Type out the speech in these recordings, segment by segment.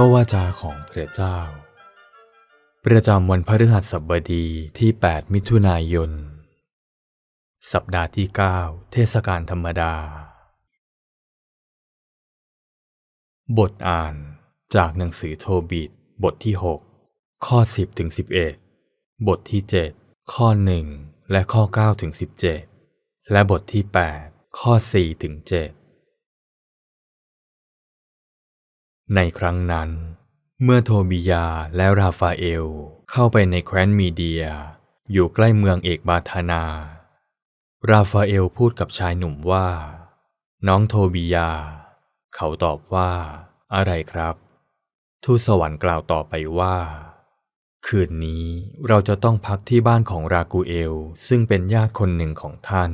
ระวาจาของพระเจ้า ประจำวันพฤหัสบดีที่ 8 มิถุนายน สัปดาห์ที่ 9 เทศกาลธรรมดา บทอ่านจากหนังสือโทบิตบทที่ 6 ข้อ 10ถึง11 บทที่ 7 ข้อ 1 และข้อ9ถึง17 และบทที่ 8 ข้อ4ถึง7 ในครั้งนั้น เมื่อโทบิยาและราฟาเอลเข้าไปในแคว้นมีเดีย อยู่ใกล้เมืองเอกบาธานา ราฟาเอลพูดกับชายหนุ่มว่า น้องโทบิยา เขาตอบว่า อะไรครับ ทูตสวรรค์กล่าวต่อไปว่า คืนนี้เราจะต้องพักที่บ้านของรากูเอล ซึ่งเป็นญาติคนหนึ่งของท่าน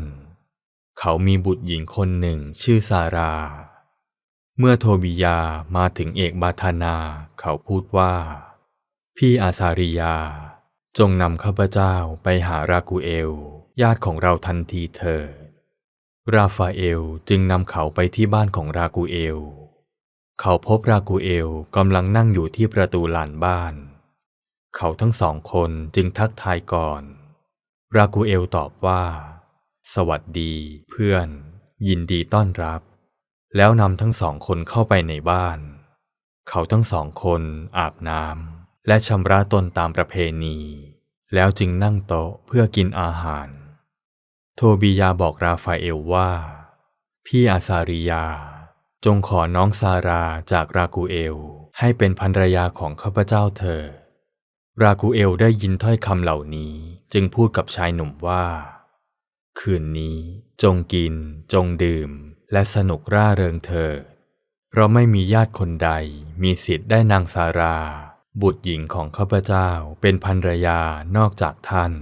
เขามีบุตรหญิงคนหนึ่งชื่อซารา เมื่อโทบิยามาถึงเอกบาธานาเขาพูดว่า พี่อาซาริยา จงนำข้าพเจ้าไปหารากูเอล ญาติของเราทันทีเถิดราฟาเอลจึงนำเขาไปที่บ้านของรากูเอล เขาพบรากูเอลกำลังนั่งอยู่ที่ประตูลานบ้าน เขาทั้งสองคนจึงทักทายก่อน รากูเอลตอบว่า สวัสดี เพื่อน ยินดีต้อนรับ แล้วนำทั้งสองคนเข้าไปในบ้าน เขาทั้งสองคนอาบน้ำและชำระตนตามประเพณี แล้วจึงนั่งโต๊ะเพื่อกินอาหาร โทบิยาบอกราฟาเอลว่า พี่อาซาริยา จงขอน้องซาราจากรากูเอล ให้เป็นภรรยาของข้าพเจ้าเธอ รากูเอลได้ยินถ้อยคำเหล่านี้จึงพูดกับชายหนุ่มว่า คืนนี้จงกิน จงดื่ม และสนุกร่าเริงเธอเพราะไม่มีญาติคนใด มีสิทธิ์ได้นางสารา บุตรหญิงของข้าพเจ้าเป็นภรรยานอกจากท่าน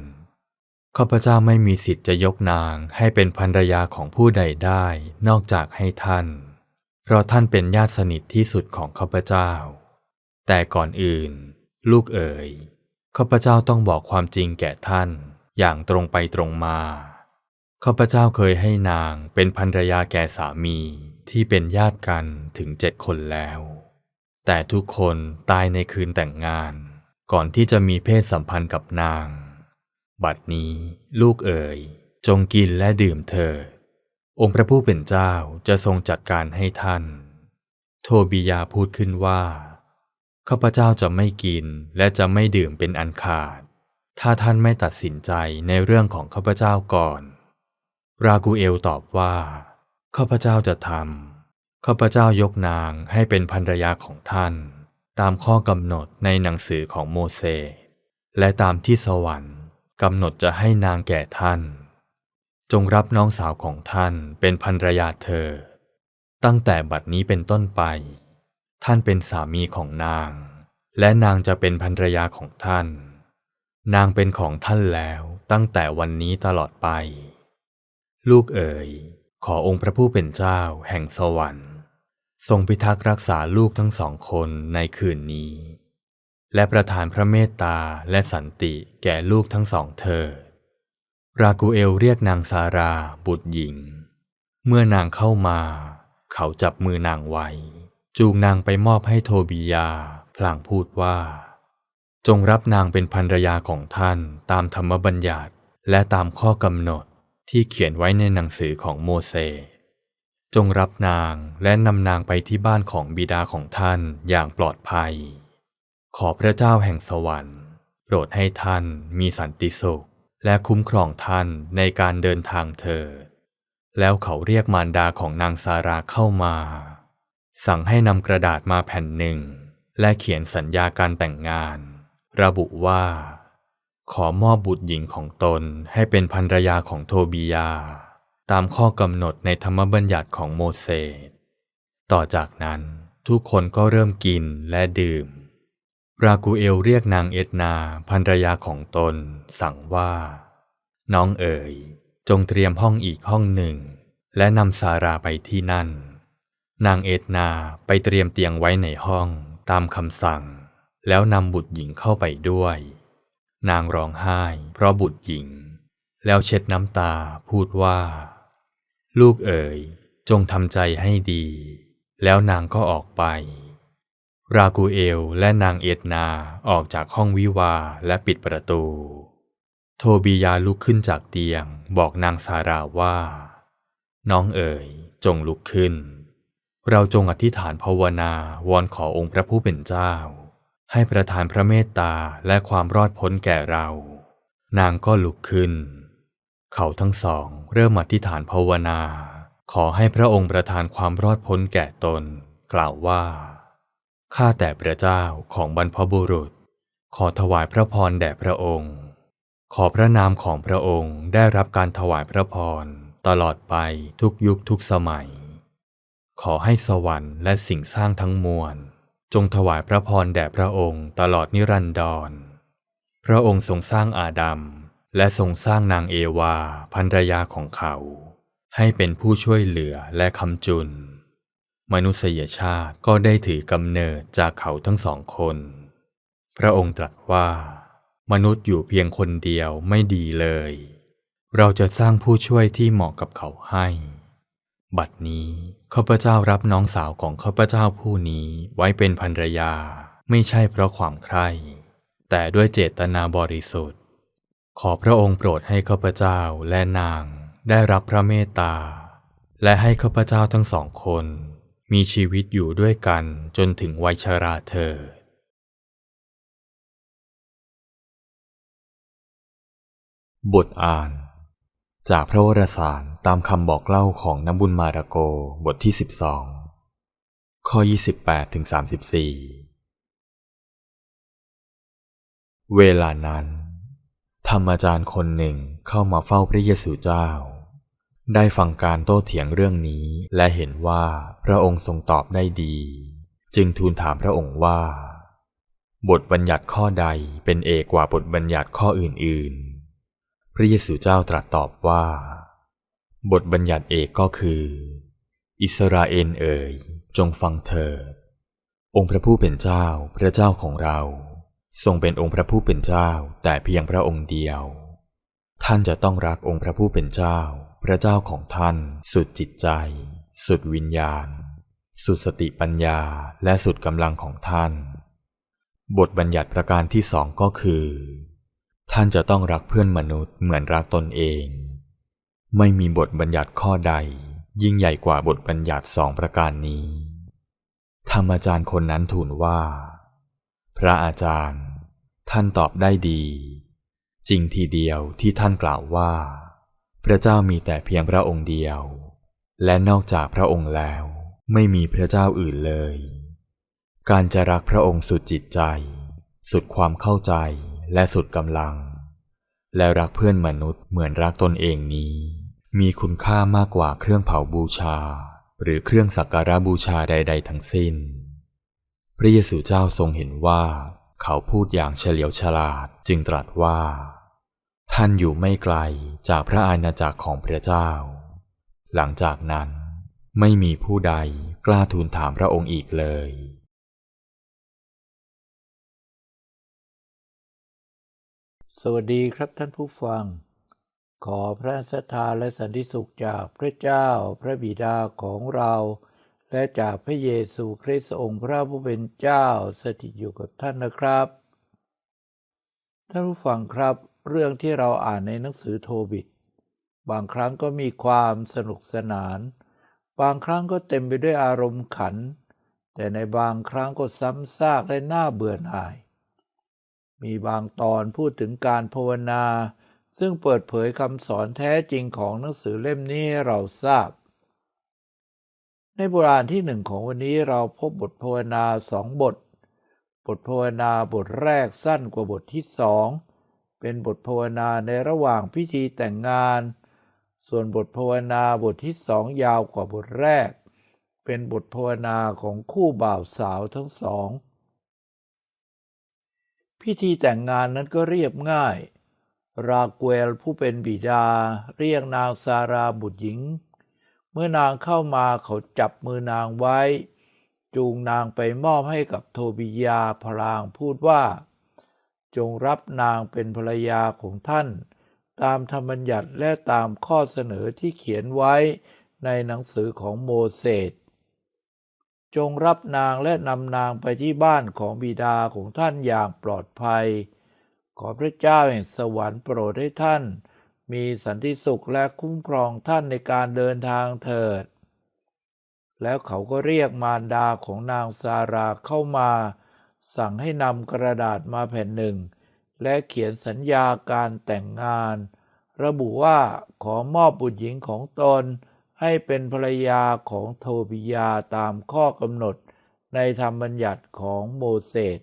ข้าพเจ้าไม่มีสิทธิ์จะยกนางให้เป็นภรรยาของผู้ใดได้นอกจากให้ท่านเพราะท่านเป็นญาติสนิทที่สุดของข้าพเจ้า แต่ก่อนอื่น ลูกเอ๋ยข้าพเจ้าต้องบอกความจริงแก่ท่านอย่างตรงไปตรงมา ข้าพเจ้าเคยให้นางเป็นภรรยาแก่สามีที่เป็นญาติกันถึงเจ็ดคนแล้ว แต่ทุกคนตายในคืนแต่งงาน ก่อนที่จะมีเพศสัมพันธ์กับนาง บัดนี้ลูกเอ๋ยจงกินและดื่มเถิดองค์พระผู้เป็นเจ้าจะทรงจัดการให้ท่าน โทบิยาพูดขึ้นว่า ข้าพเจ้าจะไม่กินและจะไม่ดื่มเป็นอันขาด ถ้าท่านไม่ตัดสินใจในเรื่องของข้าพเจ้าก่อน รากูเอลตอบว่า ข้าพเจ้าจะทำข้าพเจ้ายกนางให้เป็นภรรยาของท่าน ตามข้อกำหนดในหนังสือของโมเสสและตามที่สวรรค์กำหนดจะให้นางแก่ท่าน จงรับน้องสาวของท่านเป็นภรรยาเธอ ตั้งแต่บัดนี้เป็นต้นไป ท่านเป็นสามีของนาง และนางจะเป็นภรรยาของท่าน นางเป็นของท่านแล้วตั้งแต่วันนี้ตลอดไป ลูกเอ๋ยขอองค์พระผู้เป็นเจ้าแห่งสวรรค์ ทรงพิทักษ์รักษาลูกทั้งสองคนในคืนนี้ และประทานพระเมตตาและสันติแก่ลูกทั้งสองเธอ รากูเอลเรียกนางซาราบุตรหญิง เมื่อนางเข้ามา เขาจับมือนางไว้ จูงนางไปมอบให้โทบิยาพลางพูดว่า จงรับนางเป็นภรรยาของท่านตามธรรมบัญญัติและตามข้อกำหนด ที่เขียนไว้ในหนังสือของโมเสสจงรับนางและนำนางไปที่บ้านของบิดาของท่านอย่างปลอดภัย ขอพระเจ้าแห่งสวรรค์ โปรดให้ท่านมีสันติสุข และคุ้มครองท่านในการเดินทางเถิดแล้วเขาเรียกมารดาของนางซาราเข้ามา สั่งให้นำกระดาษมาแผ่นหนึ่ง และเขียนสัญญาการแต่งงาน ระบุว่า ขอมอบบุตรหญิงของตนให้เป็นภรรยาของโทบิยา ตามข้อกำหนดในธรรมบัญญัติของโมเสส ต่อจากนั้นทุกคนก็เริ่มกินและดื่ม รากูเอลเรียกนางเอ็ดนาภรรยาของตน สั่งว่า น้องเอ๋ย จงเตรียมห้องอีกห้องหนึ่ง และนำซาราไปที่นั่น นางเอ็ดนาไปเตรียมเตียงไว้ในห้องตามคำสั่ง แล้วนำบุตรหญิงเข้าไปด้วย นางร้องไห้เพราะบุตรหญิง แล้วเช็ดน้ำตาพูดว่า ลูกเอ๋ยจงทำใจให้ดี แล้วนางก็ออกไป รากูเอลและนางเอ็ดนาออกจากห้องวิวาและปิดประตู โทบียาลุกขึ้นจากเตียงบอกนางซาราว่า น้องเอ๋ยจงลุกขึ้น เราจงอธิษฐานภาวนาวอนขอองค์พระผู้เป็นเจ้า ให้ประทานพระเมตตาและความรอดพ้นแก่เรา นางก็ลุกขึ้น เขาทั้งสองเริ่มอธิษฐานภาวนา ขอให้พระองค์ประทานความรอดพ้นแก่ตน กล่าวว่า ข้าแต่พระเจ้าของบรรพบุรุษ ขอถวายพระพรแด่พระองค์ ขอพระนามของพระองค์ได้รับการถวายพระพรตลอดไปทุกยุคทุกสมัย ขอให้สวรรค์และสิ่งสร้างทั้งมวล จงถวายพระพรแด่พระองค์ตลอดนิรันดร พระองค์ทรงสร้างอาดัมและทรงสร้างนางเอวาภรรยาของเขา ให้เป็นผู้ช่วยเหลือและคำจุน มนุษยชาติก็ได้ถือกำเนิดจากเขาทั้งสองคน พระองค์ตรัสว่า มนุษย์อยู่เพียงคนเดียวไม่ดีเลย เราจะสร้างผู้ช่วยที่เหมาะกับเขาให้ บัดนี้ข้าพเจ้ารับน้องสาวของข้าพเจ้าผู้นี้ไว้เป็นภรรยา ไม่ใช่เพราะความใคร่แต่ด้วยเจตนาบริสุทธิ์ ขอพระองค์โปรดให้ข้าพเจ้าและนางได้รับพระเมตตา และให้ข้าพเจ้าทั้งสองคน มีชีวิตอยู่ด้วยกันจนถึงวัยชราเถิดบทอ่าน จากพระวรสารตามคำบอกเล่าของน้ำบุญมาราโกบทที่ 12 ข้อ 28ถึง34 เวลานั้น ธรรมอาจารย์คนหนึ่งเข้ามาเฝ้าพระเยซูเจ้า ได้ฟังการโต้เถียงเรื่องนี้และเห็นว่าพระองค์ทรงตอบได้ดี จึงทูลถามพระองค์ว่า บทบัญญัติข้อใดเป็นเอกกว่าบทบัญญัติข้ออื่นๆ พระเยซูเจ้าตรัสตอบว่า บทบัญญัติเอกก็คือ อิสราเอลเอ๋ยจงฟังเถิดองค์พระผู้เป็นเจ้าพระเจ้าของเรา ทรงเป็นองค์พระผู้เป็นเจ้าแต่เพียงพระองค์เดียว ท่านจะต้องรักองค์พระผู้เป็นเจ้า พระเจ้าของท่านสุดจิตใจ สุดวิญญาณ สุดสติปัญญาและสุดกำลังของท่าน บทบัญญัติประการที่สองก็คือ ท่านจะต้องรักเพื่อนมนุษย์เหมือนรักตนเอง ไม่มีบทบัญญัติข้อใด ยิ่งใหญ่กว่าบทบัญญัติสองประการนี้ ธรรมอาจารย์คนนั้นทูลว่า พระอาจารย์ ท่านตอบได้ดี จริงทีเดียวที่ท่านกล่าวว่า พระเจ้ามีแต่เพียงพระองค์เดียว และนอกจากพระองค์แล้ว ไม่มีพระเจ้าอื่นเลย การจะรักพระองค์สุดจิตใจ สุดความเข้าใจ และสุดกำลัง และรักเพื่อนมนุษย์เหมือนรักตนเองนี้ มีคุณค่ามากกว่าเครื่องเผาบูชา หรือเครื่องสักการะบูชาใด ๆ ทั้งสิ้น พระเยซูเจ้าทรงเห็นว่า เขาพูดอย่างเฉลียวฉลาดจึงตรัสว่า ท่านอยู่ไม่ไกลจากพระอาณาจักรของพระเจ้า หลังจากนั้นไม่มีผู้ใดกล้าทูลถามพระองค์อีกเลย สวัสดีครับท่านผู้ฟัง ขอพระสัทธาและสันติสุขจากพระเจ้าพระบิดาของเรา และจากพระเยซูคริสต์องค์พระผู้เป็นเจ้าสถิตอยู่กับท่านนะครับ ท่านผู้ฟังครับ เรื่องที่เราอ่านในหนังสือโทบิต บางครั้งก็มีความสนุกสนาน บางครั้งก็เต็มไปด้วยอารมณ์ขัน แต่ในบางครั้งก็ซ้ำซากและน่าเบื่อหน่าย มีบางตอนพูดถึงการภาวนา ซึ่งเปิดเผยคำสอนแท้จริงของหนังสือเล่มนี้ให้เราทราบ ในโบราณที่หนึ่งของวันนี้เราพบบทภาวนาสองบท บทภาวนาบทแรกสั้นกว่าบทที่สอง เป็นบทภาวนาในระหว่างพิธีแต่งงาน ส่วนบทภาวนาบทที่สองยาวกว่าบทแรก เป็นบทภาวนาของคู่บ่าวสาวทั้งสอง พิธีแต่งงานนั้นก็เรียบง่าย ราเกวลผู้เป็นบิดา เรียกนางซาราบุตรหญิง เมื่อนางเข้ามาเขาจับมือนางไว้ จูงนางไปมอบให้กับโทบิยาพลางพูดว่า จงรับนางเป็นภรรยาของท่าน ตามธรรมบัญญัติและตามข้อเสนอที่เขียนไว้ในหนังสือของโมเสส จงรับนางและนำนางไปที่บ้านของบิดาของท่านอย่างปลอดภัย ขอพระเจ้าแห่งสวรรค์โปรดให้ท่าน มีสันติสุขและคุ้มครองท่านในการเดินทางเถิด แล้วเขาก็เรียกมารดาของนางซาราเข้ามา สั่งให้นำกระดาษมาแผ่นหนึ่ง และเขียนสัญญาการแต่งงาน ระบุว่าขอมอบบุตรหญิงของตน ให้เป็นภรรยาของโทบิยาตามข้อกำหนดในธรรมบัญญัติของโมเสส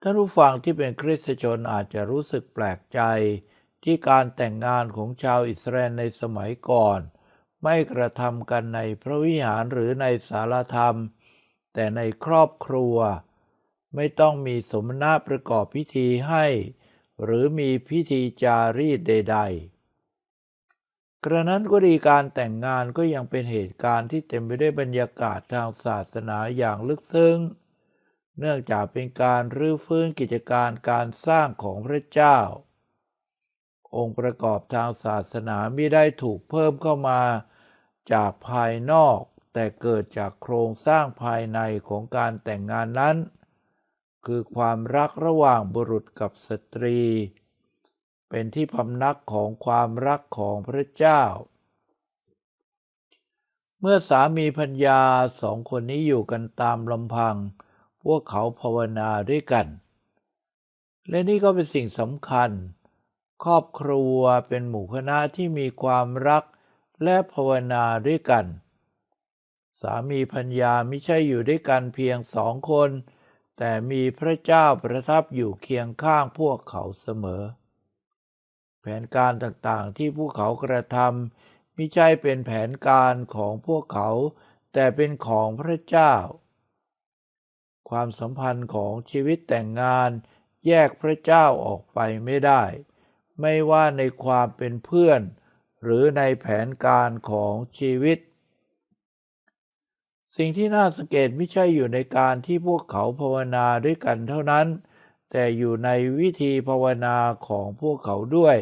ท่านผู้ฟังที่เป็นคริสตชนอาจจะรู้สึกแปลกใจ ที่การแต่งงานของชาวอิสราเอลในสมัยก่อน ไม่กระทำกันในพระวิหารหรือในสารธรรม แต่ในครอบครัว ไม่ต้องมีสมณะประกอบพิธีให้ หรือมีพิธีจารีตใด ๆ กระนั้นก็ดีการแต่งงานก็ยังเป็นเหตุการณ์ที่เต็มไปด้วยบรรยากาศทางศาสนาอย่างลึกซึ้ง เนื่องจากเป็นการรื้อฟื้นกิจการการสร้างของพระเจ้า องค์ประกอบทางศาสนาไม่ได้ถูกเพิ่มเข้ามาจากภายนอก แต่เกิดจากโครงสร้างภายในของการแต่งงานนั้น คือความรักระหว่างบุรุษกับสตรี เป็นที่พำนักของความรักของพระเจ้า เมื่อสามีพัญญาสองคนนี้อยู่กันตามลำพัง พวกเขาภาวนาด้วยกัน และนี่ก็เป็นสิ่งสำคัญ ครอบครัวเป็นหมู่คณะที่มีความรักและภาวนาด้วยกัน สามีพัญญาไม่ใช่อยู่ด้วยกันเพียงสองคน แต่มีพระเจ้าประทับอยู่เคียงข้างพวกเขาเสมอ แผนการต่างๆที่พวกเขากระทำไม่ใช่เป็นแผนการของพวกเขา แต่เป็นของพระเจ้า ความสัมพันธ์ของชีวิตแต่งงานแยกพระเจ้าออกไปไม่ได้ ไม่ว่าในความเป็นเพื่อน หรือในแผนการของชีวิต สิ่งที่น่าสังเกตไม่ใช่อยู่ในการที่พวกเขาภาวนาด้วยกันเท่านั้น แต่อยู่ในวิธีภาวนาของพวกเขาด้วย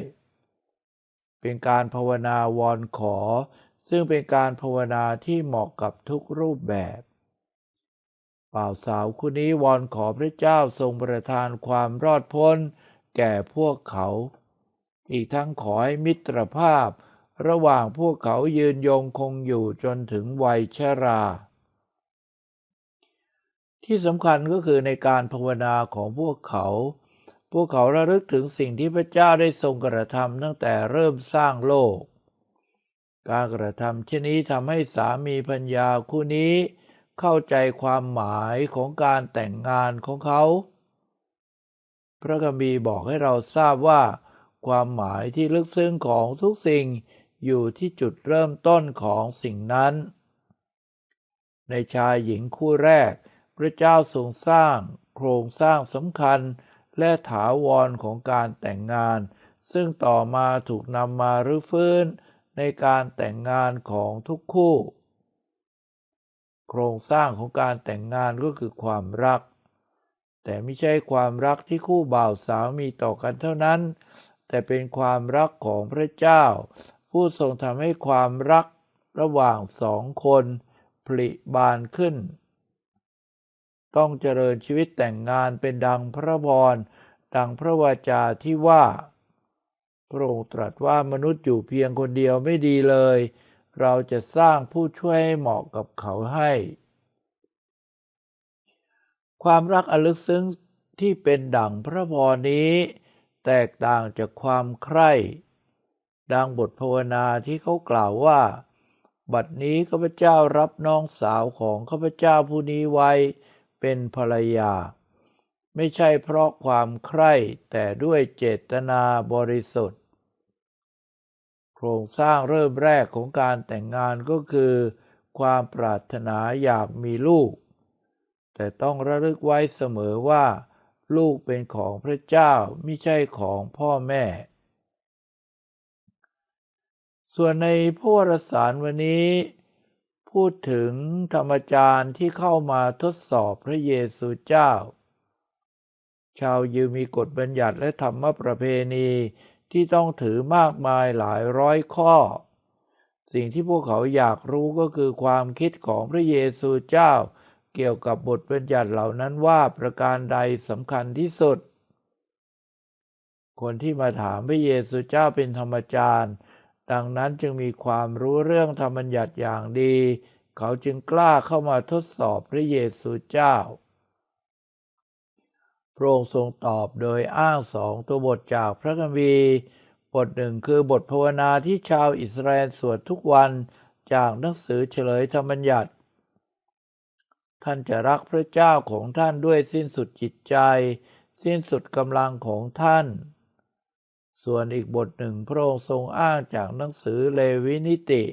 เป็นการภาวนาวอนขอ ซึ่งเป็นการภาวนาที่เหมาะกับทุกรูปแบบบ่าวสาวคู่นี้วอนขอพระเจ้าทรงประทานความรอดพ้น แก่พวกเขา อีกทั้งขอให้มิตรภาพ ระหว่างพวกเขายืนยงคงอยู่จนถึงวัยชรา ที่สำคัญก็คือในการภาวนาของพวกเขา พวกเขาระลึกถึงสิ่งที่พระเจ้าได้ทรงกระทำตั้งแต่เริ่มสร้างโลก การกระทำเช่นนี้ทำให้สามีพัญญาคู่นี้เข้าใจความหมายของการแต่งงานของเขา พระคัมภีบอกให้เราทราบว่า ความหมายที่ลึกซึ้งของทุกสิ่งอยู่ที่จุดเริ่มต้นของสิ่งนั้น ในชายหญิงคู่แรก พระเจ้าทรงสร้างโครงสร้างสำคัญและถาวรของการแต่งงาน ซึ่งต่อมาถูกนำมารื้อฟื้นในการแต่งงานของทุกคู่ โครงสร้างของการแต่งงานก็คือความรัก แต่ไม่ใช่ความรักที่คู่บ่าวสาวมีต่อกันเท่านั้น แต่เป็นความรักของพระเจ้า ผู้ทรงทำให้ความรักระหว่างสองคนผลิบานขึ้น ต้องเจริญชีวิตแต่งงานเป็นดังพระพรดังพระวาจาที่ว่า พระองค์ตรัสว่ามนุษย์อยู่เพียงคนเดียวไม่ดีเลย เราจะสร้างผู้ช่วยให้เหมาะกับเขาให้ ความรักอลึกซึ้งที่เป็นดั่งพระพรนี้ แตกต่างจากความใคร่ดังบทภาวนาที่เขากล่าวว่า บัดนี้ข้าพเจ้ารับน้องสาวของข้าพเจ้าผู้นี้ไว้ เป็นภรรยา ไม่ใช่เพราะความใคร่แต่ด้วยเจตนาบริสุทธิ์ โครงสร้างเริ่มแรกของการแต่งงานก็คือ ความปรารถนาอยากมีลูก แต่ต้องระลึกไว้เสมอว่า ลูกเป็นของพระเจ้าไม่ใช่ของพ่อแม่ส่วนในพวรสารวันนี้ พูดถึงธรรมจารย์ที่เข้ามาทดสอบพระเยซูเจ้า ชาวยิวมีกฎบัญญัติและธรรมประเพณีที่ต้องถือมากมายหลายร้อยข้อ สิ่งที่พวกเขาอยากรู้ก็คือความคิดของพระเยซูเจ้า เกี่ยวกับบทบัญญัติเหล่านั้นว่าประการใดสำคัญที่สุด คนที่มาถามพระเยซูเจ้าเป็นธรรมจารย์ ดังนั้นจึงมีความรู้เรื่องธรรมบัญญัติอย่างดี เขาจึงกล้าเข้ามาทดสอบพระเยซูเจ้า พระองค์ทรงตอบโดยอ้างสองตัวบทจากพระคัมภีร์ บทหนึ่งคือบทภาวนาที่ชาวอิสราเอลสวดทุกวันจากหนังสือเฉลยธรรมบัญญัติ ท่านจะรักพระเจ้าของท่านด้วยสิ้นสุดจิตใจ สิ้นสุดกำลังของท่าน ส่วนอีกบทหนึ่งพระองค์ทรงอ้างจากหนังสือเลวินิติ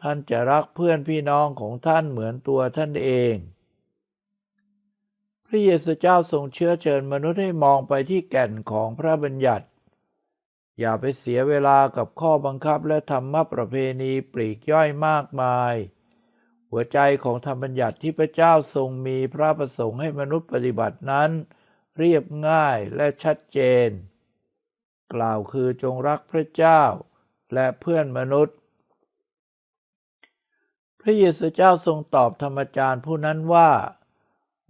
ท่านจะรักเพื่อนพี่น้องของท่านเหมือนตัวท่านเอง พระเยซูเจ้าทรงเชื้อเชิญมนุษย์ให้มองไปที่แก่นของพระบัญญัติ อย่าไปเสียเวลากับข้อบังคับและธรรมประเพณีปลีกย่อยมากมาย หัวใจของธรรมบัญญัติที่พระเจ้าทรงมีพระประสงค์ให้มนุษย์ปฏิบัตินั้น เรียบง่ายและชัดเจน กล่าวคือจงรักพระเจ้า และเพื่อนมนุษย์ พระเยซูเจ้าทรงตอบธรรมจารย์ผู้นั้นว่า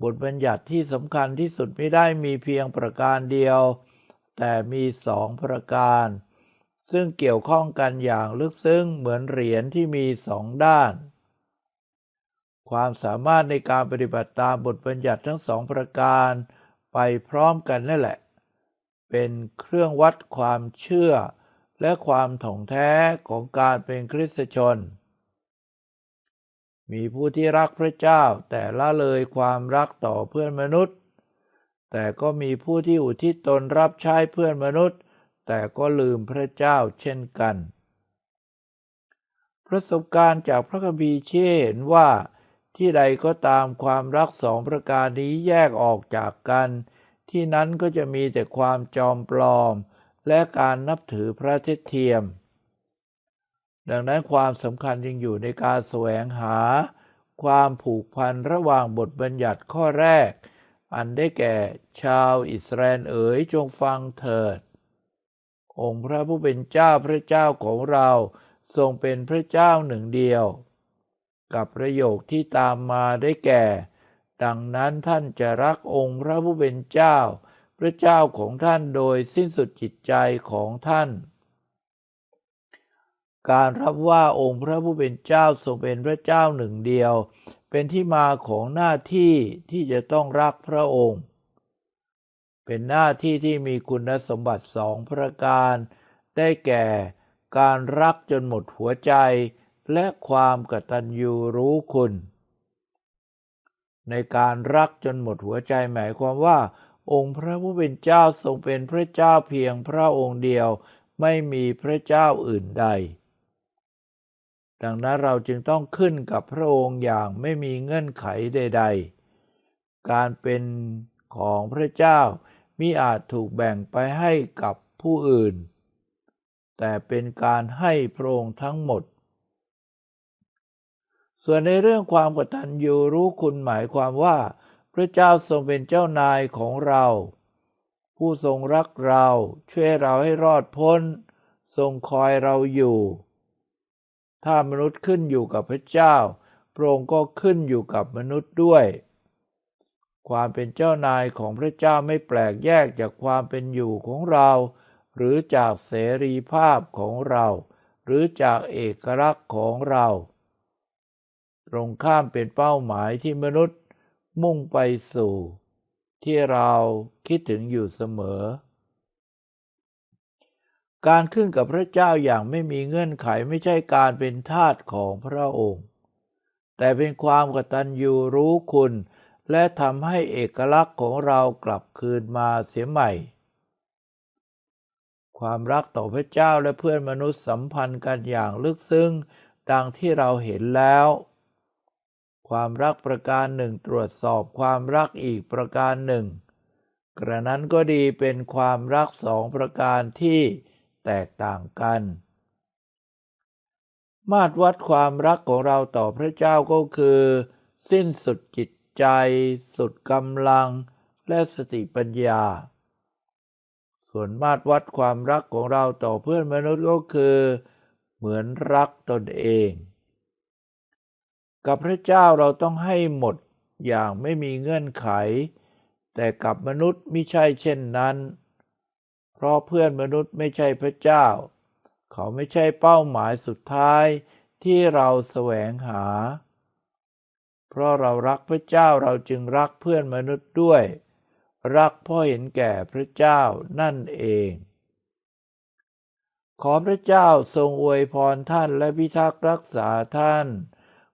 บทบัญญัติที่สำคัญที่สุดไม่ได้มีเพียงประการเดียว แต่มีสองประการ ซึ่งเกี่ยวข้องกันอย่างลึกซึ้งเหมือนเหรียญที่มีสองด้าน ความสามารถในการปฏิบัติตามบทบัญญัติทั้งสองประการ ไปพร้อมกันนั่นแหละ เป็นเครื่องวัดความเชื่อ และความถ่องแท้ของการเป็นคริสตชน มีผู้ที่รักพระเจ้าแต่ละเลยความรักต่อเพื่อนมนุษย์ แต่ก็มีผู้ที่อุทิศตนรับใช้เพื่อนมนุษย์ แต่ก็ลืมพระเจ้าเช่นกัน ประสบการณ์จากพระคัมภีร์ชี้ให้เห็นว่าที่ใดก็ตามความรักสองประการนี้แยกออกจากกัน ที่นั้นก็จะมีแต่ความจอมปลอม และการนับถือพระเทศเทียม ดังนั้นความสำคัญยังอยู่ในการแสวงหา ความผูกพันระหว่างบทบัญญัติข้อแรก อันได้แก่ชาวอิสราเอลเอ๋ยจงฟังเถิด องค์พระผู้เป็นเจ้าพระเจ้าของเราทรงเป็นพระเจ้าหนึ่งเดียว กับประโยคที่ตามมาได้แก่ ดังนั้นท่านจะรักองค์พระผู้เป็นเจ้า พระเจ้าของท่านโดยสิ้นสุดจิตใจของท่าน การรับว่าองค์พระผู้เป็นเจ้าทรงเป็นพระเจ้าหนึ่งเดียว เป็นที่มาของหน้าที่ที่จะต้องรักพระองค์ เป็นหน้าที่ที่มีคุณสมบัติสองประการ ได้แก่การรักจนหมดหัวใจ และความกตัญญูรู้คุณ ในการรักจนหมดหัวใจหมายความว่า องค์พระผู้เป็นเจ้าทรงเป็นพระเจ้าเพียงพระองค์เดียว ไม่มีพระเจ้าอื่นใด ดังนั้นเราจึงต้องขึ้นกับพระองค์อย่างไม่มีเงื่อนไขใด ๆ การเป็นของพระเจ้ามิอาจถูกแบ่งไปให้กับผู้อื่น แต่เป็นการให้พระองค์ทั้งหมด ส่วนในเรื่องความกตัญญูรู้คุณหมายความว่า พระเจ้าทรงเป็นเจ้านายของเรา ผู้ทรงรักเราช่วยเราให้รอดพ้น ทรงคอยเราอยู่ ถ้ามนุษย์ขึ้นอยู่กับพระเจ้าพระองค์ก็ขึ้นอยู่กับมนุษย์ด้วย ความเป็นเจ้านายของพระเจ้าไม่แปลกแยกจากความเป็นอยู่ของเรา หรือจากเสรีภาพของเรา หรือจากเอกลักษณ์ของเรา ตรงข้ามเป็นเป้าหมายที่มนุษย์มุ่งไปสู่ ที่เราคิดถึงอยู่เสมอ การขึ้นกับพระเจ้าอย่างไม่มีเงื่อนไขไม่ใช่การเป็นทาสของพระองค์ แต่เป็นความกตัญญูรู้คุณ และทำให้เอกลักษณ์ของเรากลับคืนมาเสียใหม่ ความรักต่อพระเจ้าและเพื่อนมนุษย์สัมพันธ์กันอย่างลึกซึ้งดังที่เราเห็นแล้ว ความรักประการหนึ่งตรวจสอบความรักอีกประการหนึ่ง กระนั้นก็ดีเป็นความรักสองประการที่แตกต่างกัน มาตรวัดความรักของเราต่อพระเจ้าก็คือ สิ้นสุดจิตใจ สุดกำลัง และสติปัญญา ส่วนมาตรวัดความรักของเราต่อเพื่อนมนุษย์ก็คือ เหมือนรักตนเอง กับพระเจ้าเราต้องให้หมดอย่างไม่มีเงื่อนไข แต่กับมนุษย์ไม่ใช่เช่นนั้น เพราะเพื่อนมนุษย์ไม่ใช่พระเจ้า เขาไม่ใช่เป้าหมายสุดท้ายที่เราแสวงหา เพราะเรารักพระเจ้าเราจึงรักเพื่อนมนุษย์ด้วย รักเพ่อเห็นแก่พระเจ้านั่นเอง ขอพระเจ้าทรงอวยพรท่านและพิทักษ์รักษาท่าน